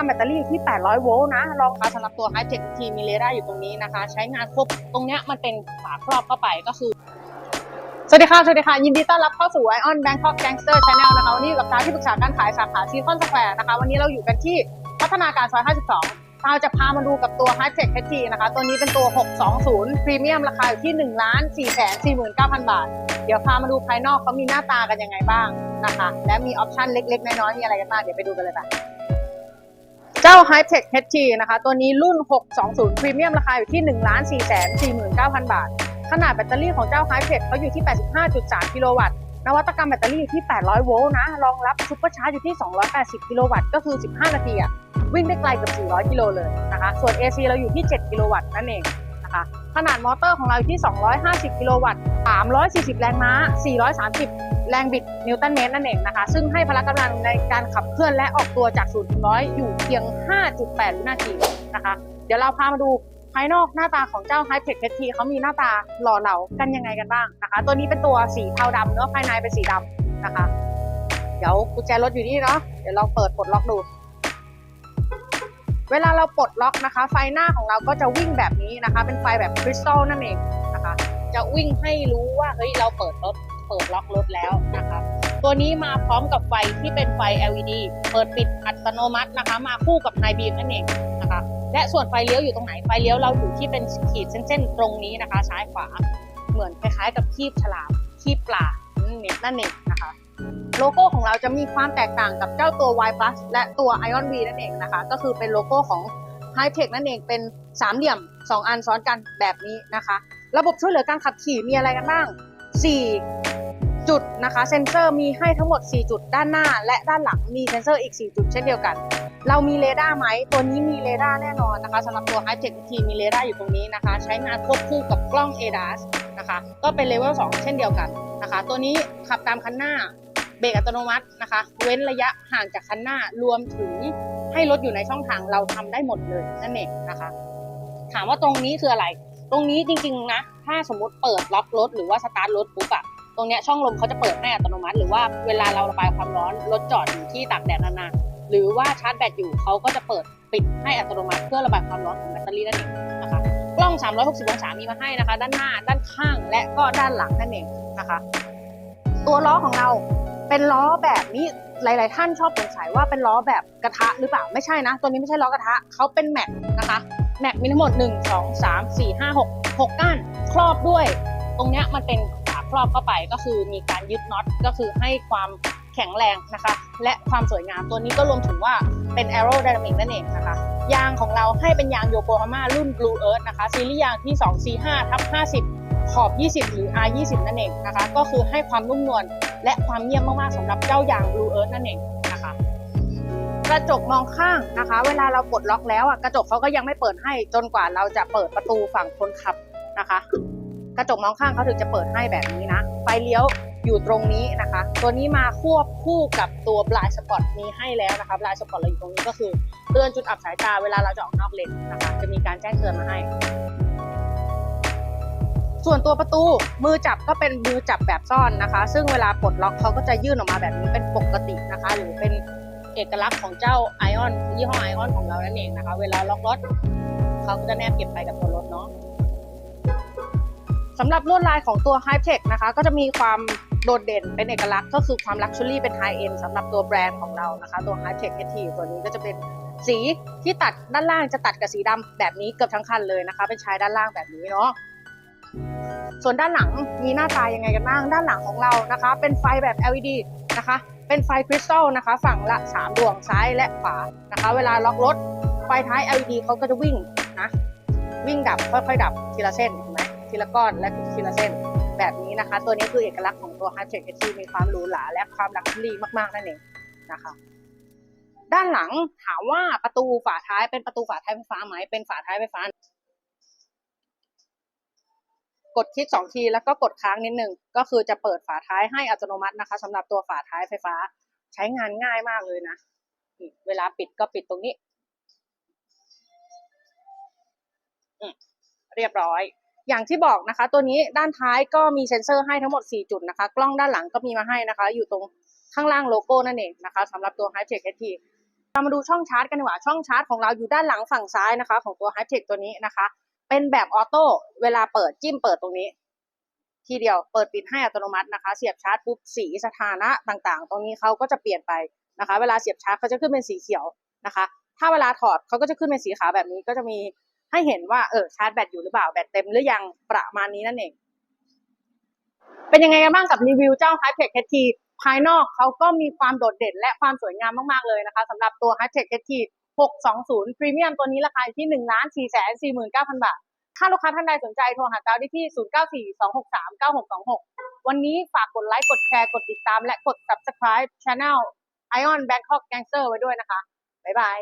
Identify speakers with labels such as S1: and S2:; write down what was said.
S1: รรมแบตเตอรี่อยู่ที่ 800 โวลต์นะ รองรับสำหรับตัว High Tech T มีเรดาร์อยู่ตรงนี้นะคะ ใช้งานครบ ตรงเนี้ยมันเป็นฝาครอบเข้าไปก็คือ สวัสดีค่ะ สวัสดีค่ะ ยินดีต้อนรับเข้าสู่ Ion Bangkok Gangster Channel นะคะ วันนี้อยู่กับกาที่ปรึกษาการขายสาขาซีคอนสแควร์นะคะ วันนี้เราอยู่กันที่พัฒนาการซอย 52เราจะพามาดูกับตัว High Tech HT นะคะ ตัวนี้เป็นตัว 620 พรีเมียมราคาอยู่ที่ 1 4 4 9 0 0 0 บาท เดี๋ยวพามาดูภายนอกเขามีหน้าตากันยังไงบ้างนะคะ และมีออปชันเล็ก ๆ น้อยๆมีอะไรกันบ้างเดี๋ยวไปดูกันเลยค่ะ เจ้า High Tech HT นะคะ ตัวนี้รุ่น 620 พรีเมียมราคาอยู่ที่ 1 4 4 9 0 0 0บาท ขนาดแบตเตอรี่ของเจ้า High Tech เขาอยู่ที่ 85.3 กิโลวัตต์ นวัตกรรมแบตเตอรี่อยู่ที่ 800 โวลต์นะ รองรับซุปเปอร์ชาร์จอยู่ที่ 280 กิโลวัตต์ ก็คือ 15 นาทีอะวิ่งได้ไกลเกือบ400 กิโลเลยนะคะ ส่วน AC เราอยู่ที่ 7 กิโลวัตต์นั่นเอง นะคะ ขนาดมอเตอร์ของเราอยู่ที่ 250 กิโลวัตต์ 340 แรงม้า 430 แรงบิดนิวตันเมตรนั่นเองนะคะ ซึ่งให้พละกำลังในการขับเคลื่อนและออกตัวจาก0ถึง100อยู่เพียง 5.8 วินาทีนะคะ เดี๋ยวเราพามาดูภายนอกหน้าตาของเจ้า High Tech HT เขามีหน้าตาหล่อเหลากันยังไงกันบ้างนะคะ ตัวนี้เป็นตัวสีเทาดำเนื้อะภายในเป็นสีดำนะคะ เดี๋ยวกุญแจรถอยู่นี่เนาะ เดี๋ยวเราเปิดปลดล็อกดู เวลาเราปลดล็อกนะคะ ไฟหน้าของเราก็จะวิ่งแบบนี้นะคะ เป็นไฟแบบคริสตัลนั่นเองนะคะ จะวิ่งให้รู้ว่าเฮ้ยเราเปิดรถเปิดล็อกรถแล้วนะคะ ตัวนี้มาพร้อมกับไฟที่เป็นไฟ LED เปิดปิดอัตโนมัตินะคะ มาคู่กับไฮบีมนั่นเองนะคะ และส่วนไฟเลี้ยวอยู่ตรงไหนไฟเลี้ยวเราอยู่ที่เป็นขีดเส้นๆตรงนี้นะคะซ้ายขวาเหมือนคล้ายๆ กับคีบฉลามคีบปลานั่นเองนั่นเองนะคะ โลโก้ของเราจะมีความแตกต่างกับเจ้าตัว Y Plus และตัว Ion V นั่นเองนะคะ ก็คือเป็นโลโก้ของ High Tech นั่นเองเป็นสามเหลี่ยม 2 อันซ้อนกันแบบนี้นะคะ ระบบช่วยเหลือการขับขี่มีอะไรกันบ้าง 4 จุดนะคะ เซนเซอร์มีให้ทั้งหมด 4 จุดด้านหน้า และด้านหลังมีเซนเซอร์อีก 4 จุดเช่นเดียวกัน เรามีเรดาร์ไหมตัวนี้มีเรดาร์แน่นอนนะคะสำหรับตัว High Tech T มีเรดาร์อยู่ตรงนี้นะคะ ใช้งานควบคู่กับกล้อง ADAS นะคะ ก็เป็นเลเวล2เช่นเดียวกันนะคะ ตัวนี้ขับตามคันหน้า เบรกอัตโนมัตินะคะ เว้นระยะห่างจากคันหน้ารวมถึงให้รถอยู่ในช่องทางเราทำได้หมดเลยนั่นเองนะคะ ถามว่าตรงนี้คืออะไร ตรงนี้จริงๆนะถ้าสมมติเปิดล็อกรถหรือว่าสตาร์ทรถปุ๊บอะตรงเนี้ยช่องลมเขาจะเปิดให้อัตโนมัติ หรือว่าเวลาเราระบายความร้อนรถจอดอยู่ที่ตากแดดนานๆหรือว่าชาร์จแบตอยู่เขาก็จะเปิดปิดให้อัตโนมัติเพื่อระบายความร้อนของแบตเตอรี่นั่นเองนะคะกล้อง 360 องศามีมาให้นะคะ ด้านหน้า ด้านข้างและก็ด้านหลังนั่นเองนะคะ ตัวล้อของเรา เป็นล้อแบบนี้หลาย ๆ ท่านชอบสงสัยว่าเป็นล้อแบบกระทะหรือเปล่าไม่ใช่นะ ตัวนี้ไม่ใช่ล้อกระทะเขาเป็นแม็กนะคะแม็กมีทั้งหมด 1 2 3 4 5 6 6 ก้านครอบด้วย ตรงเนี้ยมันเป็นฝาครอบเข้าไปก็คือมีการยึดน็อตก็คือให้ความแข็งแรงนะคะ และความสวยงามตัวนี้ก็รวมถึงว่าเป็น aerodynamic นั่นเองนะคะยางของเราให้เป็นยางโยโกฮาม่ารุ่น Blue Earth นะคะซีรีส์ยางที่ 245ทับ50 ขอบ 20 หรือ R20 นั่นเองนะคะ ก็คือให้ความนุ่มนวลและความเงียบมากๆสำหรับเจ้ายาง Blue Earth นั่นเองนะคะ กระจกมองข้างนะคะ เวลาเราปลดล็อกแล้วอะกระจกเขาก็ยังไม่เปิดให้จนกว่าเราจะเปิดประตูฝั่งคนขับนะคะ กระจกมองข้างเขาถึงจะเปิดให้แบบนี้นะไฟเลี้ยวอยู่ตรงนี้นะคะ ตัวนี้มาควบคู่กับตัว blind spot มีให้แล้วนะคะ blind spot เราอยู่ตรงนี้ก็คือเตือนจุดอับสายตาเวลาเราจะออกนอกเลนนะคะ จะมีการแจ้งเตือนมาให้ ส่วนตัวประตูมือจับก็เป็นมือจับแบบซ่อนนะคะ ซึ่งเวลาปลดล็อกเขาก็จะยื่นออกมาแบบนี้เป็นปกตินะคะ หรือเป็นเอกลักษณ์ของเจ้าไอออนยี่ห้อไอออนของเรานั่นเองนะคะ เวลาล็อกรถเขาก็จะแนบเก็บไปกับตัวรถเนาะสำหรับลวดลายของตัว High Tech นะคะ ก็จะมีความโดดเด่นเป็นเอกลักษณ์ก็คือความลักชัวรี่เป็น High End สำหรับตัวแบรนด์ของเรานะคะ ตัว High Tech HT ตัวนี้ก็จะเป็นสีที่ตัดด้านล่างจะตัดกับสีดำแบบนี้เกือบทั้งคันเลยนะคะ เป็นชายด้านล่างแบบนี้เนาะ ส่วนด้านหลังมีหน้าตายังไงกันบ้างด้านหลังของเรานะคะ เป็นไฟแบบ LED นะคะ เป็นไฟคริสตัลนะคะ ฝั่งละ 3 ดวงซ้ายและขวานะคะ เวลาล็อกรถไฟท้าย LED เขาก็จะวิ่งนะวิ่งดับค่อยๆดับทีละเส้นเห็นไหมทีละก้อนและทีละเส้นแบบนี้นะคะ ตัวนี้คือเอกลักษณ์ของตัว h a r t e c h HT มีความหรูหราและความลักชัวรี่มากๆนั่นเองนะคะด้านหลังถามว่าประตูฝาท้ายเป็นประตูฝาท้ายไฟฟ้าไหมเป็นฝาท้ายไฟฟ้า กดคลิกสองทีแล้วก็กดค้างนิดนึงก็คือจะเปิดฝาท้ายให้อัตโนมัตินะคะสำหรับตัวฝาท้ายไฟฟ้าใช้งานง่ายมากเลยนะเวลาปิดก็ปิดตรงนี้เรียบร้อย อย่างที่บอกนะคะ ตัวนี้ด้านท้ายก็มีเซ็นเซอร์ให้ทั้งหมด 4 จุดนะคะ กล้องด้านหลังก็มีมาให้นะคะ อยู่ตรงข้างล่างโลโก้นั่นเองนะคะสำหรับตัว High Tech HT เรามาดูช่องชาร์จกันดีกว่าช่องชาร์จของเราอยู่ด้านหลังฝั่งซ้ายนะคะ ของตัว h i t e c h ตัวนี้นะคะ เป็นแบบออโต้เวลาเปิดจิ้มเปิดตรงนี้ ทีเดียวเปิดปิดให้อัตโนมัตินะคะ เสียบชาร์จปุ๊บสีสถานะต่างๆ ตรงนี้เขาก็จะเปลี่ยนไปนะคะ เวลาเสียบชาร์จเขาจะขึ้นเป็นสีเขียวนะคะ ถ้าเวลาถอดเขาก็จะขึ้นเป็นสีขาวแบบนี้ก็จะมีให้เห็นว่าเออชาร์จแบตอยู่หรือเปล่าแบตเต็มหรือยังประมาณนี้นั่นเอง เป็นยังไงกันบ้างกับรีวิวเจ้า h i t e c h HT ภายนอกเขาก็มีความโดดเด่นและความสวยงามมากๆเลยนะคะสำหรับตัว h i t e c h HT 620 พรีเมียมตัวนี้ราคาอยู่ที่ 1 4 4 9 0 0 0 บาท ถ้าลูกค้าท่านใดสนใจโทรหาเจ้าได้ที่ 0942639626 วันนี้ฝากกดไลค์ กดแชร์ กดติดตาม และกด subscribe Channel Ion Bangkok Gangster ไว้ด้วยนะคะ บ๊ายบาย